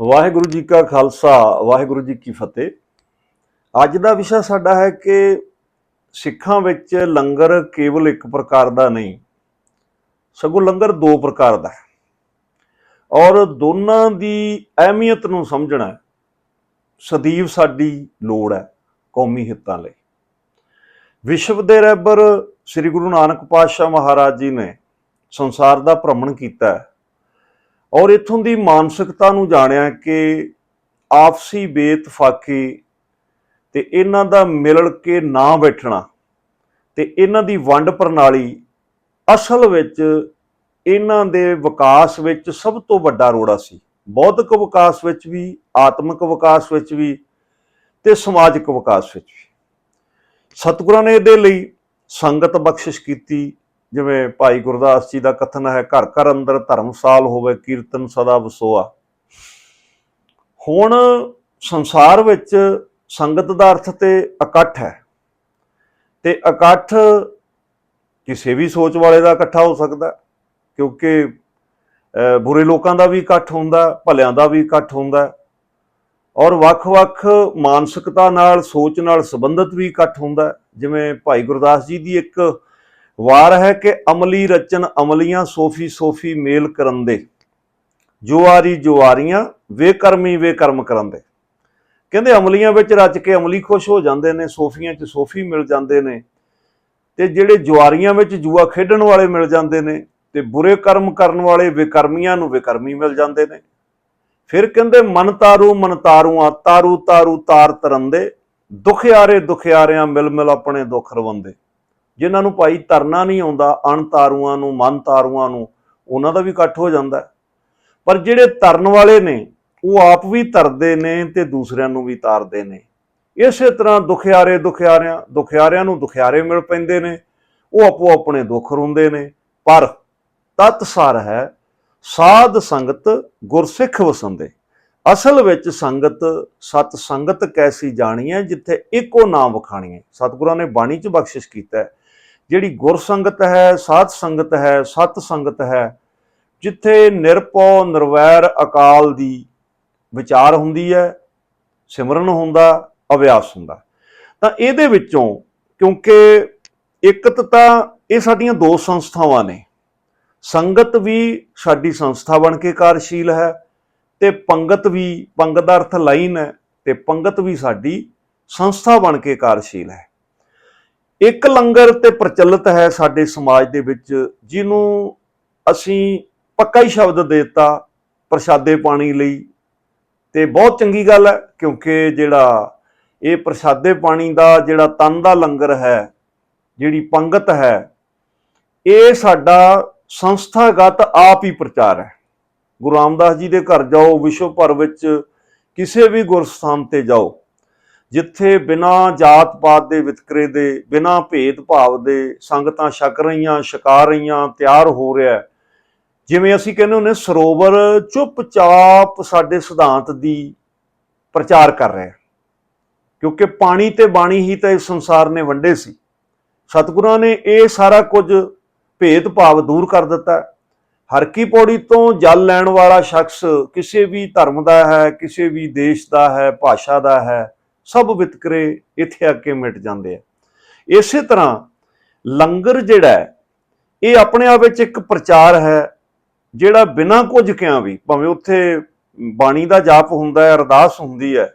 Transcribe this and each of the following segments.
ਵਾਹਿਗੁਰੂ ਜੀ ਕਾ ਖਾਲਸਾ, ਵਾਹਿਗੁਰੂ ਜੀ ਕੀ ਫਤਿਹ। ਅੱਜ ਦਾ ਵਿਸ਼ਾ ਸਾਡਾ ਹੈ ਕਿ ਸਿੱਖਾਂ ਵਿੱਚ ਲੰਗਰ ਕੇਵਲ ਇੱਕ ਪ੍ਰਕਾਰ ਦਾ ਨਹੀਂ, ਸਗੋਂ ਲੰਗਰ ਦੋ ਪ੍ਰਕਾਰ ਦਾ ਹੈ। ਔਰ ਦੋਨਾਂ ਦੀ ਅਹਿਮੀਅਤ ਨੂੰ ਸਮਝਣਾ ਸਦੀਵ ਸਾਡੀ ਲੋੜ ਹੈ ਕੌਮੀ ਹਿੱਤਾਂ ਲਈ। ਵਿਸ਼ਵ ਦੇ ਰਹਿਬਰ ਸ੍ਰੀ ਗੁਰੂ ਨਾਨਕ ਪਾਤਸ਼ਾਹ ਮਹਾਰਾਜ ਜੀ ਨੇ ਸੰਸਾਰ ਦਾ ਭ੍ਰਮਣ ਕੀਤਾ ਹੈ। ਔਰ ਇਥੋਂ ਦੀ ਮਾਨਸਿਕਤਾ ਨੂੰ ਜਾਣਿਆ ਕਿ ਆਪਸੀ ਬੇਤਫਾਕੀ ਤੇ ਇਹਨਾਂ ਦਾ ਮਿਲਣ ਕੇ ਨਾ ਬੈਠਣਾ ਤੇ ਇਹਨਾਂ ਦੀ ਵੰਡ ਪ੍ਰਣਾਲੀ ਅਸਲ ਵਿੱਚ ਇਹਨਾਂ ਦੇ ਵਿਕਾਸ ਵਿੱਚ ਸਭ ਤੋਂ ਵੱਡਾ ਰੋੜਾ ਸੀ। ਬੌਧਿਕ ਵਿਕਾਸ ਵਿੱਚ ਵੀ, ਆਤਮਿਕ ਵਿਕਾਸ ਵਿੱਚ ਵੀ ਤੇ ਸਮਾਜਿਕ ਵਿਕਾਸ ਵਿੱਚ ਵੀ। ਸਤਿਗੁਰਾਂ ਨੇ ਇਹਦੇ ਲਈ ਸੰਗਤ ਬਖਸ਼ਿਸ਼ ਕੀਤੀ ਜਿਵੇਂ ਭਾਈ ਗੁਰਦਾਸ ਜੀ ਦਾ ਕਥਨ ਹੈ ਘਰ ਘਰ ਅੰਦਰ ਧਰਮਸਾਲ ਹੋਵੇ ਕੀਰਤਨ ਸਦਾ ਵਸੋਆ। ਹੁਣ ਸੰਸਾਰ ਵਿੱਚ ਸੰਗਤ ਦਾ ਅਰਥ ਤੇ ਇਕੱਠ ਹੈ। ਤੇ ਇਕੱਠ ਕਿਸੇ ਵੀ ਸੋਚ ਵਾਲੇ ਦਾ ਇਕੱਠਾ ਹੋ ਸਕਦਾ ਕਿਉਂਕਿ ਅਹ, ਬੁਰੇ ਲੋਕਾਂ ਦਾ ਵੀ ਇਕੱਠ ਹੁੰਦਾ ਭਲਿਆਂ ਦਾ ਵੀ ਇਕੱਠ ਹੁੰਦਾ ਔਰ ਵੱਖ-ਵੱਖ ਮਾਨਸਿਕਤਾ ਨਾਲ ਸੋਚ ਨਾਲ ਸੰਬੰਧਿਤ ਵੀ ਇਕੱਠ ਹੁੰਦਾ ਜਿਵੇਂ ਭਾਈ ਗੁਰਦਾਸ ਜੀ ਦੀ ਇੱਕ ਵਾਰ ਹੈ ਕਿ ਅਮਲੀ ਰਚਨ ਅਮਲੀਆਂ ਸੋਫੀ ਸੋਫੀ ਮੇਲ ਕਰੰਦੇ ਜੁਆਰੀ ਜੁਆਰੀਆਂ, ਵੇ ਕਰਮੀ ਵੇ ਕਰਮ ਕਰੰਦੇ ਕਹਿੰਦੇ ਅਮਲੀਆਂ ਵਿੱਚ ਰਚ ਕੇ ਅਮਲੀ ਖੁਸ਼ ਹੋ ਜਾਂਦੇ ਨੇ, ਸੋਫੀਆਂ 'ਚ ਸੋਫੀ ਮਿਲ ਜਾਂਦੇ ਨੇ। ਤੇ ਜਿਹੜੇ ਜੁਆਰੀਆਂ ਵਿੱਚ ਜੂਆ ਖੇਡਣ ਵਾਲੇ ਮਿਲ ਜਾਂਦੇ ਨੇ ਤੇ ਬੁਰੇ ਕਰਮ ਕਰਨ ਵਾਲੇ ਵਿਕਰਮੀਆਂ ਨੂੰ ਵਿਕਰਮੀ ਮਿਲ ਜਾਂਦੇ ਨੇ। ਫਿਰ ਕਹਿੰਦੇ ਮਨ ਤਾਰੂ, ਮਨ ਤਾਰੂਆਂ, ਤਾਰੂ ਤਾਰੂ ਤਾਰ ਤਰੰਦੇ, ਦੁਖਿਆਰੇ ਦੁਖਿਆਰਿਆਂ ਮਿਲ ਮਿਲ ਆਪਣੇ ਦੁੱਖ ਰਵੰਦੇ। ਜਿਨ੍ਹਾਂ ਨੂੰ ਭਾਈ ਤਰਨਾ ਨਹੀਂ ਆਉਂਦਾ ਅਣਤਾਰੂਆਂ ਨੂੰ, ਮਨ ਤਾਰੂਆਂ ਨੂੰ, ਉਹਨਾਂ ਦਾ ਵੀ ਇਕੱਠ ਹੋ ਜਾਂਦਾ ਪਰ ਜਿਹੜੇ ਤਰਨ ਵਾਲੇ ਨੇ, ਉਹ ਆਪ ਵੀ ਤਰਦੇ ਨੇ ਤੇ ਦੂਸਰਿਆਂ ਨੂੰ ਵੀ ਤਾਰਦੇ ਨੇ। ਇਸੇ ਤਰ੍ਹਾਂ ਦੁਖਿਆਰੇ ਦੁਖਿਆਰਿਆਂ ਦੁਖਿਆਰਿਆਂ ਨੂੰ ਦੁਖਿਆਰੇ ਮਿਲ ਪੈਂਦੇ ਨੇ, ਉਹ ਆਪੋ ਆਪਣੇ ਦੁੱਖ ਰੋਂਦੇ ਨੇ। ਪਰ ਤਤ ਸਾਰ ਹੈ, ਸਾਧ ਸੰਗਤ ਗੁਰਸਿੱਖ ਵਸੰਦੇ। ਅਸਲ ਵਿੱਚ ਸੰਗਤ ਸਤ ਸੰਗਤ ਕੈਸੀ ਜਾਣੀ ਹੈ, ਜਿੱਥੇ ਇੱਕੋ ਨਾਮ ਵਖਾਣੀ ਹੈ। ਸਤਿਗੁਰਾਂ ਨੇ ਬਾਣੀ 'ਚ ਬਖਸ਼ਿਸ਼ ਕੀਤਾ ਹੈ ਜਿਹੜੀ ਗੁਰ ਸੰਗਤ ਹੈ, ਸਾਧ ਸੰਗਤ ਹੈ, ਸਤ ਸੰਗਤ ਹੈ, ਜਿੱਥੇ ਨਿਰਪਉ ਨਿਰਵੈਰ ਅਕਾਲ ਦੀ ਵਿਚਾਰ ਹੁੰਦੀ ਹੈ, ਸਿਮਰਨ ਹੁੰਦਾ, ਅਭਿਆਸ ਹੁੰਦਾ। ਤਾਂ ਇਹਦੇ ਵਿੱਚੋਂ ਕਿਉਂਕਿ ਇੱਕ ਤਾਂ ਇਹ ਸਾਡੀਆਂ ਦੋ ਸੰਸਥਾਵਾਂ ਨੇ। ਸੰਗਤ ਵੀ ਸਾਡੀ ਸੰਸਥਾ ਬਣ ਕੇ ਕਾਰਜਸ਼ੀਲ ਹੈ ਤੇ ਪੰਗਤ ਵੀ, ਪੰਗਤ ਦਾ ਅਰਥ ਲਾਈਨ ਹੈ ਤੇ ਪੰਗਤ ਵੀ ਸਾਡੀ ਸੰਸਥਾ ਬਣ ਕੇ ਕਾਰਜਸ਼ੀਲ ਹੈ। ਇੱਕ ਲੰਗਰ ਤੇ ਪ੍ਰਚਲਿਤ ਹੈ ਸਾਡੇ ਸਮਾਜ ਦੇ ਵਿੱਚ, ਜਿਹਨੂੰ ਅਸੀਂ ਪੱਕਾ ਹੀ ਸ਼ਬਦ ਦੇ ਦਿੱਤਾ, ਪ੍ਰਸ਼ਾਦੇ ਪਾਣੀ ਲਈ। ਤੇ ਬਹੁਤ ਚੰਗੀ ਗੱਲ ਹੈ, ਕਿਉਂਕਿ ਜਿਹੜਾ ਇਹ ਪ੍ਰਸ਼ਾਦੇ ਪਾਣੀ ਦਾ ਜਿਹੜਾ ਤਨ ਦਾ ਲੰਗਰ ਹੈ, ਜਿਹੜੀ ਪੰਗਤ ਹੈ, ਇਹ ਸਾਡਾ ਸੰਸਥਾਗਤ ਆਪ ਹੀ ਪ੍ਰਚਾਰ ਹੈ। ਗੁਰੂ ਰਾਮਦਾਸ ਜੀ ਦੇ ਘਰ ਜਾਓ, ਵਿਸ਼ਵ ਭਰ ਵਿੱਚ ਕਿਸੇ ਵੀ ਗੁਰਸਥਾਨ ਤੇ ਜਾਓ। ਜਿੱਥੇ ਬਿਨਾ ਜਾਤ ਪਾਤ ਦੇ ਵਿਤਕਰੇ ਦੇ, ਬਿਨਾ ਭੇਦਭਾਵ ਦੇ ਸੰਗਤਾਂ ਛਕ ਰਹੀਆਂ, ਛਕਾ ਰਹੀਆਂ, ਤਿਆਰ ਹੋ ਰਿਹਾ ਜਿਵੇਂ ਅਸੀਂ ਕਹਿੰਦੇ ਹੁੰਦੇ ਸਰੋਵਰ ਚੁੱਪਚਾਪ ਸਾਡੇ ਸਿਧਾਂਤ ਦੀ ਪ੍ਰਚਾਰ ਕਰ ਰਿਹਾ ਕਿਉਂਕਿ ਪਾਣੀ ਤੇ ਬਾਣੀ ਹੀ ਤਾਂ ਇਸ ਸੰਸਾਰ ਨੇ ਵੰਡੇ ਸੀ। ਸਤਿਗੁਰਾਂ ਨੇ ਇਹ ਸਾਰਾ ਕੁਝ ਭੇਦਭਾਵ ਦੂਰ ਕਰ ਦਿੱਤਾ ਹੈ। ਹਰ ਕੀ ਪੌੜੀ ਤੋਂ ਜਲ ਲੈਣ ਵਾਲਾ ਸ਼ਖਸ ਕਿਸੇ ਵੀ ਧਰਮ ਦਾ ਹੈ, ਕਿਸੇ ਵੀ ਦੇਸ਼ ਦਾ ਹੈ, ਭਾਸ਼ਾ ਦਾ ਹੈ ਸਭ ਵਿਤਕਰੇ ਇੱਥੇ ਆ ਕੇ ਮਿਟ ਜਾਂਦੇ ਆ। ਇਸੇ ਤਰ੍ਹਾਂ ਲੰਗਰ ਜਿਹੜਾ ਇਹ ਆਪਣੇ ਆਪ ਵਿੱਚ ਇੱਕ ਪ੍ਰਚਾਰ ਹੈ, ਜਿਹੜਾ ਬਿਨਾਂ ਕੁਝ ਕਿਹਾ ਵੀ, ਭਾਵੇਂ ਉੱਥੇ ਬਾਣੀ ਦਾ ਜਾਪ ਹੁੰਦਾ ਹੈ, ਅਰਦਾਸ ਹੁੰਦੀ ਹੈ,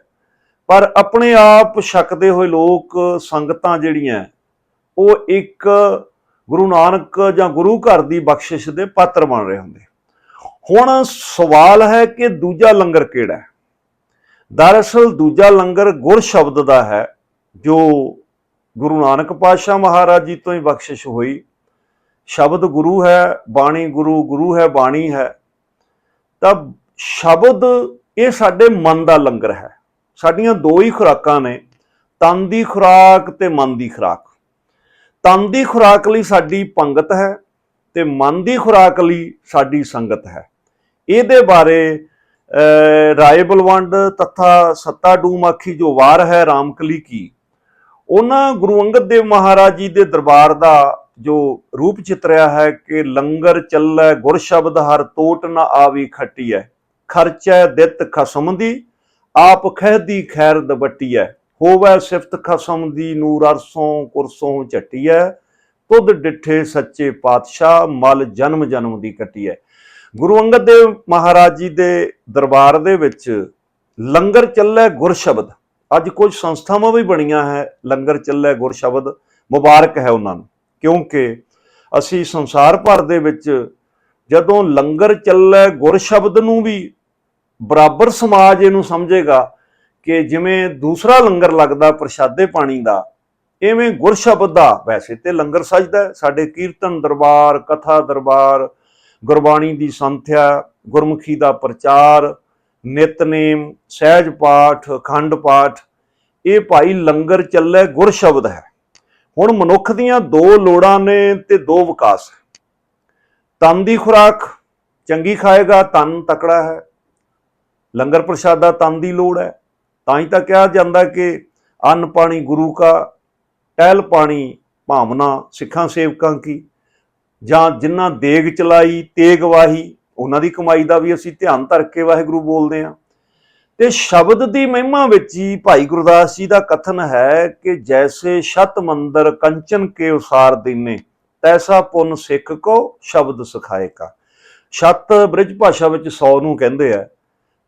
ਪਰ ਆਪਣੇ ਆਪ ਛਕਦੇ ਹੋਏ ਲੋਕ ਸੰਗਤਾਂ ਜਿਹੜੀਆਂ ਉਹ ਇੱਕ ਗੁਰੂ ਨਾਨਕ ਜਾਂ ਗੁਰੂ ਘਰ ਦੀ ਬਖਸ਼ਿਸ਼ ਦੇ ਪਾਤਰ ਬਣ ਰਹੇ ਹੁੰਦੇ। ਹੁਣ ਸਵਾਲ ਹੈ ਕਿ ਦੂਜਾ ਲੰਗਰ ਕਿਹੜਾ ਹੈ? ਦਰਅਸਲ ਦੂਜਾ ਲੰਗਰ ਗੁਰ ਸ਼ਬਦ ਦਾ ਹੈ, ਜੋ ਗੁਰੂ ਨਾਨਕ ਪਾਤਸ਼ਾਹ ਮਹਾਰਾਜ ਜੀ ਤੋਂ ਹੀ ਬਖਸ਼ਿਸ਼ ਹੋਈ। ਸ਼ਬਦ ਗੁਰੂ ਹੈ, ਬਾਣੀ ਗੁਰੂ ਗੁਰੂ ਹੈ, ਬਾਣੀ ਹੈ। ਤਾਂ ਸ਼ਬਦ ਇਹ ਸਾਡੇ ਮਨ ਦਾ ਲੰਗਰ ਹੈ। ਸਾਡੀਆਂ ਦੋ ਹੀ ਖੁਰਾਕਾਂ ਨੇ, ਤਨ ਦੀ ਖੁਰਾਕ ਤੇ ਮਨ ਦੀ ਖੁਰਾਕ। ਤਨ ਦੀ ਖੁਰਾਕ ਲਈ ਸਾਡੀ ਪੰਗਤ ਹੈ ਤੇ ਮਨ ਦੀ ਖੁਰਾਕ ਲਈ ਸਾਡੀ ਸੰਗਤ ਹੈ। ਇਹਦੇ ਬਾਰੇ ਅਹ, ਰਾਏ ਬਲਵੰਡ ਤਥਾ ਸੱਤਾ ਡੂਮ ਆਖੀ ਜੋ ਵਾਰ ਹੈ ਰਾਮਕਲੀ ਕੀ। ਉਹਨਾਂ ਗੁਰੂ ਅੰਗਦ ਦੇਵ ਮਹਾਰਾਜ ਜੀ ਦੇ ਦਰਬਾਰ ਦਾ ਜੋ ਰੂਪ ਚਿਤਰਿਆ ਹੈ ਕਿ ਲੰਗਰ ਚੱਲੈ ਗੁਰ ਸ਼ਬਦ ਹਰ ਤੋਟ ਨਾ ਆਵੀ ਖੱਟੀ ਹੈ ਖਰਚੈ ਦਿੱਤ ਖਸਮ ਦੀ ਆਪ ਖਹਿਦੀ ਖੈਰ ਦਬਟੀਐ। ਹੋਵੈ ਸਿਫਤ ਖਸਮ ਦੀ ਨੂਰ ਅਰਸੋਂ ਕੁਰਸੋਂ ਝਟੀਐ। ਤੁਧ ਡਿਠੇ ਸੱਚੇ ਪਾਤਸ਼ਾਹ ਮਲ ਜਨਮ ਜਨਮ ਦੀ ਕੱਟੀਐ ਗੁਰੂ ਅੰਗਦ ਦੇਵ ਮਹਾਰਾਜ ਜੀ ਦੇ ਦਰਬਾਰ ਦੇ ਵਿੱਚ ਲੰਗਰ ਚੱਲੇ ਗੁਰ ਸ਼ਬਦ। ਅੱਜ ਕੁਝ ਸੰਸਥਾਵਾਂ ਵੀ ਬਣੀਆਂ ਹੈ, ਲੰਗਰ ਚੱਲੇ ਗੁਰ ਸ਼ਬਦ, ਮੁਬਾਰਕ ਹੈ ਉਹਨਾਂ ਨੂੰ। ਕਿਉਂਕਿ ਅਸੀਂ ਸੰਸਾਰ ਭਰ ਦੇ ਵਿੱਚ ਜਦੋਂ ਲੰਗਰ ਚੱਲੇ ਗੁਰ ਸ਼ਬਦ ਨੂੰ ਵੀ ਬਰਾਬਰ ਸਮਾਜ ਇਹਨੂੰ ਸਮਝੇਗਾ ਕਿ ਜਿਵੇਂ ਦੂਸਰਾ ਲੰਗਰ ਲੱਗਦਾ ਪ੍ਰਸ਼ਾਦੇ ਪਾਣੀ ਦਾ, ਐਵੇਂ ਗੁਰ ਸ਼ਬਦ ਦਾ। ਵੈਸੇ ਤੇ ਲੰਗਰ ਸਜਦਾ ਸਾਡੇ ਕੀਰਤਨ ਦਰਬਾਰ, ਕਥਾ ਦਰਬਾਰ ਗੁਰਬਾਣੀ ਦੀ ਸੰਥਿਆ, ਗੁਰਮੁਖੀ ਦਾ ਪ੍ਰਚਾਰ, ਨਿਤਨੇਮ, ਸਹਿਜ ਪਾਠ, ਅਖੰਡ ਪਾਠ, ਇਹ ਭਾਈ ਲੰਗਰ ਚੱਲੇ ਗੁਰ ਸ਼ਬਦ ਹੈ। ਹੁਣ ਮਨੁੱਖ ਦੀਆਂ ਦੋ ਲੋੜਾਂ ਨੇ ਤੇ ਦੋ ਵਿਕਾਸ ਤਨ ਦੀ ਖੁਰਾਕ ਚੰਗੀ ਖਾਏਗਾ, ਤਨ ਤਕੜਾ ਹੈ। ਲੰਗਰ ਪ੍ਰਸ਼ਾਦਾ ਤਨ ਦੀ ਲੋੜ ਹੈ। ਤਾਂ ਹੀ ਤਾਂ ਕਿਹਾ ਜਾਂਦਾ ਕਿ ਅੰਨ ਪਾਣੀ ਗੁਰੂ ਕਾ, ਟਹਿਲ ਪਾਣੀ ਭਾਵਨਾ ਸਿੱਖਾਂ ਸੇਵਕਾਂ ਕੀ। ਜਾਂ ਜਿਨ੍ਹਾਂ ਦੇਗ ਚਲਾਈ, ਤੇਗ ਵਾਹੀ, ਉਹਨਾਂ ਦੀ ਕਮਾਈ ਦਾ ਵੀ ਅਸੀਂ ਧਿਆਨ ਧਰ ਕੇ ਵਾਹਿਗੁਰੂ ਬੋਲਦੇ ਹਾਂ। ਤੇ ਸ਼ਬਦ ਦੀ ਮਹਿਮਾ ਵਿੱਚ ਹੀ ਭਾਈ ਗੁਰਦਾਸ ਜੀ ਦਾ ਕਥਨ ਹੈ ਕਿ ਜੈਸੇ ਸ਼ਤ ਮੰਦਰ ਕੰਚਨ ਕੇ ਉਸਾਰ ਦੀਨੇ, ਤੈਸਾ ਪੁੰਨ ਸਿੱਖ ਕੋ ਸ਼ਬਦ ਸਿਖਾਏ ਕਾ। ਸ਼ਤ ਬ੍ਰਿਜ ਭਾਸ਼ਾ ਵਿੱਚ 100 ਨੂੰ ਕਹਿੰਦੇ ਆ।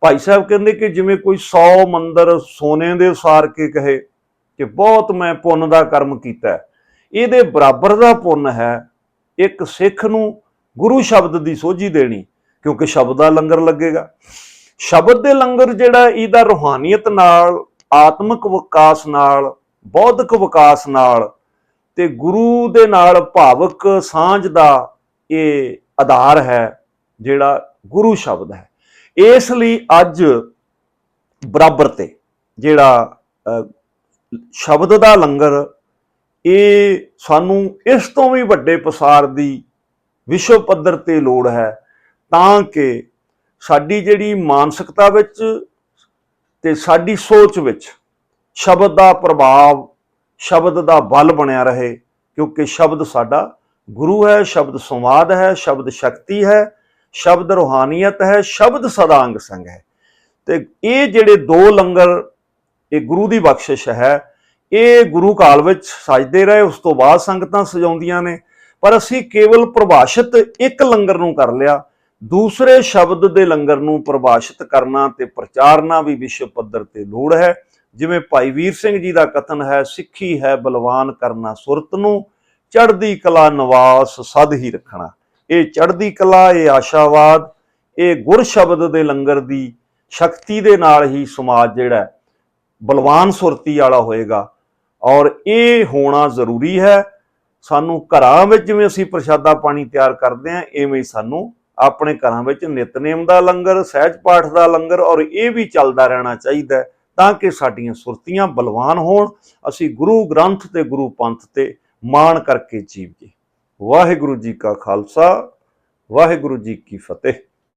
ਭਾਈ ਸਾਹਿਬ ਕਹਿੰਦੇ ਕਿ ਜਿਵੇਂ ਕੋਈ 100 ਮੰਦਰ ਸੋਨੇ ਦੇ ਉਸਾਰ ਕੇ ਕਹੇ ਕਿ ਬਹੁਤ ਮੈਂ ਪੁੰਨ ਦਾ ਕਰਮ ਕੀਤਾ। ਇਹਦੇ ਬਰਾਬਰ ਦਾ ਪੁੰਨ ਹੈ ਇੱਕ ਸਿੱਖ ਨੂੰ ਗੁਰੂ ਸ਼ਬਦ ਦੀ ਸੋਝੀ ਦੇਣੀ, ਕਿਉਂਕਿ ਸ਼ਬਦ ਦਾ ਲੰਗਰ ਲੱਗੇਗਾ। ਸ਼ਬਦ ਦੇ ਲੰਗਰ ਜਿਹੜਾ ਇਹਦਾ ਰੂਹਾਨੀਅਤ ਨਾਲ, ਆਤਮਿਕ ਵਿਕਾਸ ਨਾਲ, ਬੌਧਿਕ ਵਿਕਾਸ ਨਾਲ ਤੇ ਗੁਰੂ ਦੇ ਨਾਲ ਭਾਵਕ ਸਾਂਝ ਦਾ ਇਹ ਆਧਾਰ ਹੈ, ਜਿਹੜਾ ਗੁਰੂ ਸ਼ਬਦ ਹੈ। ਇਸ ਲਈ ਅੱਜ ਬਰਾਬਰ ਤੇ ਜਿਹੜਾ ਸ਼ਬਦ ਦਾ ਲੰਗਰ ਇਹ ਸਾਨੂੰ ਇਸ ਤੋਂ ਵੀ ਵੱਡੇ ਪਸਾਰ ਦੀ ਵਿਸ਼ਵ ਪੱਧਰ ਤੇ ਲੋੜ ਹੈ ਤਾਂ ਕਿ ਸਾਡੀ ਜਿਹੜੀ ਮਾਨਸਿਕਤਾ ਵਿੱਚ ਤੇ ਸਾਡੀ ਸੋਚ ਵਿੱਚ ਸ਼ਬਦ ਦਾ ਪ੍ਰਭਾਵ, ਸ਼ਬਦ ਦਾ ਬਲ ਬਣਿਆ ਰਹੇ, ਕਿਉਂਕਿ ਸ਼ਬਦ ਸਾਡਾ ਗੁਰੂ ਹੈ, ਸ਼ਬਦ ਸੰਵਾਦ ਹੈ, ਸ਼ਬਦ ਸ਼ਕਤੀ ਹੈ, ਸ਼ਬਦ ਰੂਹਾਨੀਅਤ ਹੈ, ਸ਼ਬਦ ਸਦਾ ਅੰਗ ਸੰਗ ਹੈ। ਤੇ ਇਹ ਜਿਹੜੇ ਦੋ ਲੰਗਰ, ਇਹ ਗੁਰੂ ਦੀ ਬਖਸ਼ਿਸ਼ ਹੈ ਇਹ ਗੁਰੂ ਕਾਲ ਵਿੱਚ ਸਜਦੇ ਰਹੇ, ਉਸ ਤੋਂ ਬਾਅਦ ਸੰਗਤਾਂ ਸਜਾਉਂਦੀਆਂ ਨੇ। ਪਰ ਅਸੀਂ ਕੇਵਲ ਪ੍ਰਭਾਸ਼ਿਤ ਇੱਕ ਲੰਗਰ ਨੂੰ ਕਰ ਲਿਆ। ਦੂਸਰੇ ਸ਼ਬਦ ਦੇ ਲੰਗਰ ਨੂੰ ਪ੍ਰਭਾਸ਼ਿਤ ਕਰਨਾ ਤੇ ਪ੍ਰਚਾਰਨਾ ਵੀ ਵਿਸ਼ਵ ਪੱਧਰ ਤੇ ਲੋੜ ਹੈ। ਜਿਵੇਂ ਭਾਈ ਵੀਰ ਸਿੰਘ ਜੀ ਦਾ ਕਥਨ ਹੈ, ਸਿੱਖੀ ਹੈ, ਬਲਵਾਨ ਕਰਨਾ ਸੁਰਤ ਨੂੰ, ਚੜ੍ਹਦੀ ਕਲਾ ਨਿਵਾਸ ਸਦ ਹੀ ਰੱਖਣਾ। ਇਹ ਚੜ੍ਹਦੀ ਕਲਾ, ਇਹ ਆਸ਼ਾਵਾਦ, ਇਹ ਗੁਰ ਸ਼ਬਦ ਦੇ ਲੰਗਰ ਦੀ ਸ਼ਕਤੀ ਦੇ ਨਾਲ ਹੀ ਸਮਾਜ ਜਿਹੜਾ ਬਲਵਾਨ ਸੁਰਤੀ ਵਾਲਾ ਹੋਏਗਾ। ਔਰ ਇਹ ਹੋਣਾ ਜ਼ਰੂਰੀ ਹੈ। ਸਾਨੂੰ ਘਰਾਂ ਵਿੱਚ ਜਿਵੇਂ ਅਸੀਂ ਪ੍ਰਸ਼ਾਦਾ ਪਾਣੀ ਤਿਆਰ ਕਰਦੇ ਹਾਂ, ਐਵੇਂ ਹੀ ਸਾਨੂੰ ਆਪਣੇ ਘਰਾਂ ਵਿੱਚ ਨਿਤਨੇਮ ਦਾ ਲੰਗਰ, ਸਹਿਜ ਪਾਠ ਦਾ ਲੰਗਰ ਔਰ ਇਹ ਵੀ ਚੱਲਦਾ ਰਹਿਣਾ ਚਾਹੀਦਾ ਤਾਂ ਕਿ ਸਾਡੀਆਂ ਸੁਰਤੀਆਂ ਬਲਵਾਨ ਹੋਣ। ਅਸੀਂ ਗੁਰੂ ਗ੍ਰੰਥ ਤੇ ਗੁਰੂ ਪੰਥ ਤੇ ਮਾਣ ਕਰਕੇ ਜੀਵੀਏ। ਵਾਹਿਗੁਰੂ ਜੀ ਕਾ ਖਾਲਸਾ, ਵਾਹਿਗੁਰੂ ਜੀ ਕੀ ਫਤਿਹ।